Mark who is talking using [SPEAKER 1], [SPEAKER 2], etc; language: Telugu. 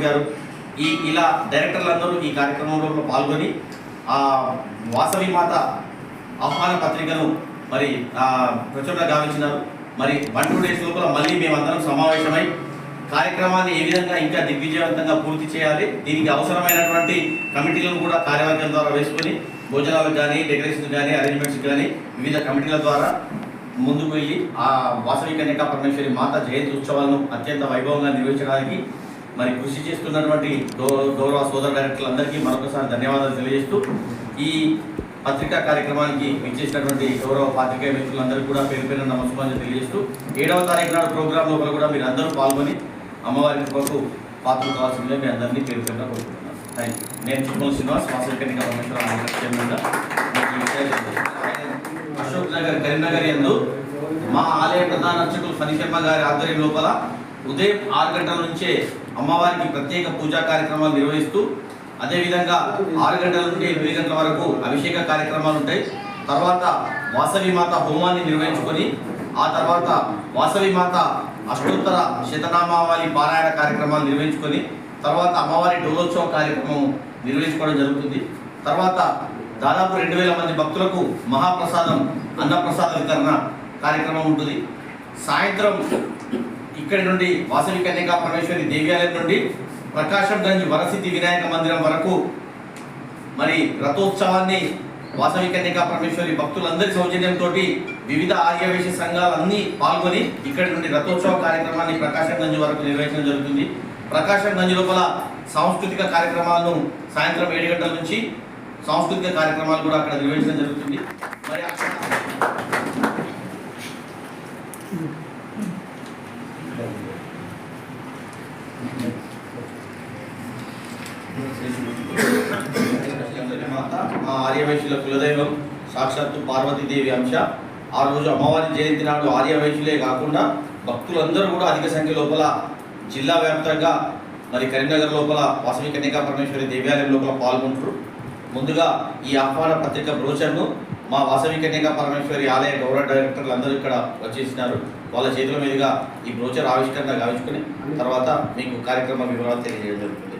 [SPEAKER 1] గారు ఈ ఇలా డైరెక్టర్లందరూ ఈ కార్యక్రమంలో పాల్గొని ఆ వాసవి మాత ఆహ్వాన పత్రికను మరి ఆ, ప్రచురణ గావించినారు. మరి వన్ టూ డేస్ లోపల మళ్ళీ మేమందరం సమావేశమై కార్యక్రమాన్ని ఏ విధంగా ఇంకా దిగ్విజయవంతంగా పూర్తి చేయాలి దీనికి అవసరమైనటువంటి కమిటీలను కూడా కార్యవర్గం ద్వారా వేసుకొని భోజనాలకు కానీ డెకరేషన్ కానీ అరేంజ్మెంట్స్ కానీ వివిధ కమిటీల ద్వారా ముందుకు వెళ్ళి ఆ వాసవి కన్యకా పరమేశ్వరి మాత జయంతి ఉత్సవాలను అత్యంత వైభవంగా నిర్వహించడానికి మరి కృషి చేస్తున్నటువంటి గౌరవ సోదర డైరెక్టర్లందరికీ మరొకసారి ధన్యవాదాలు తెలియజేస్తూ ఈ పత్రికా కార్యక్రమానికి విచ్చేసినటువంటి గౌరవ పాత్రికేయ మిత్రులందరికీ కూడా పేరు పేరు నమస్కారం తెలియజేస్తూ ఏడవ తారీఖు నాడు ప్రోగ్రాం లోపల కూడా మీరు అందరూ పాల్గొని అమ్మవారి కొరకు పాత్ర కావాల్సిందిగా మీ అందరినీ పేరు పేరున కోరుకుంటున్నాను. థ్యాంక్ యూ నేను చుక్కల శ్రీనివాస్ వాసవి అశోక్ నగర్ కరీంనగర్ యందు మా ఆలయ ప్రధాన అర్చకులు ఫణిశర్మ గారి ఆధ్వర్యం లోపల ఉదయం ఆరు గంటల నుంచే అమ్మవారికి ప్రత్యేక పూజా కార్యక్రమాలు నిర్వహిస్తూ అదేవిధంగా ఆరు గంటల నుండి ఎనిమిది గంటల వరకు అభిషేక కార్యక్రమాలు ఉంటాయి. తర్వాత వాసవి మాత హోమాన్ని నిర్వహించుకొని ఆ తర్వాత వాసవి మాత అష్టోత్తర శతనామావళి పారాయణ కార్యక్రమాలు నిర్వహించుకొని తర్వాత అమ్మవారి డోలోత్సవ కార్యక్రమం నిర్వహించుకోవడం జరుగుతుంది. తర్వాత దాదాపు రెండు వేల మంది భక్తులకు మహాప్రసాదం అన్నప్రసాద వితరణ కార్యక్రమం ఉంటుంది. సాయంత్రం ఇక్కడి నుండి వాసవి కన్యకా పరమేశ్వరి దేవాలయం నుండి ప్రకాశం గంజ్ వరసిద్ధి వినాయక మందిరం వరకు మరి రథోత్సవాన్ని వాసవి కన్యకా పరమేశ్వరి భక్తులందరి సౌజన్యంతో వివిధ ఆర్యవేశ సంఘాలన్నీ పాల్గొని ఇక్కడి నుండి రథోత్సవ కార్యక్రమాన్ని ప్రకాశం గంజ్ వరకు నిర్వహించడం జరుగుతుంది. ప్రకాశం గంజ్ లోపల సాంస్కృతిక కార్యక్రమాలను సాయంత్రం ఏడు గంటల నుంచి సాంస్కృతిక కార్యక్రమాలు కూడా అక్కడ నిర్వహించడం జరుగుతుంది. మరి మాత మా ఆర్యవైశ్యుల కులదైవం సాక్షాత్తు పార్వతీదేవి అంశ. ఆ రోజు అమ్మవారి జయంతి నాడు ఆర్యవైశ్యులే కాకుండా భక్తులందరూ కూడా అధిక సంఖ్య లోపల జిల్లా వ్యాప్తంగా మరి కరీంనగర్ లోపల వాసవి కన్యకా పరమేశ్వరి దేవాలయం లోపల పాల్గొంటారు. ముందుగా ఈ ఆహ్వాన పత్రిక బ్రోచర్ను మా వాసవి కన్యకా పరమేశ్వరి ఆలయ గౌరవ డైరెక్టర్లు అందరూ ఇక్కడ వచ్చేసినారు. వాళ్ళ చేతుల మీదుగా ఈ బ్రోచర్ ఆవిష్కరణ గావించుకుని తర్వాత మీకు కార్యక్రమ వివరాలు తెలియజేయడం జరుగుతుంది.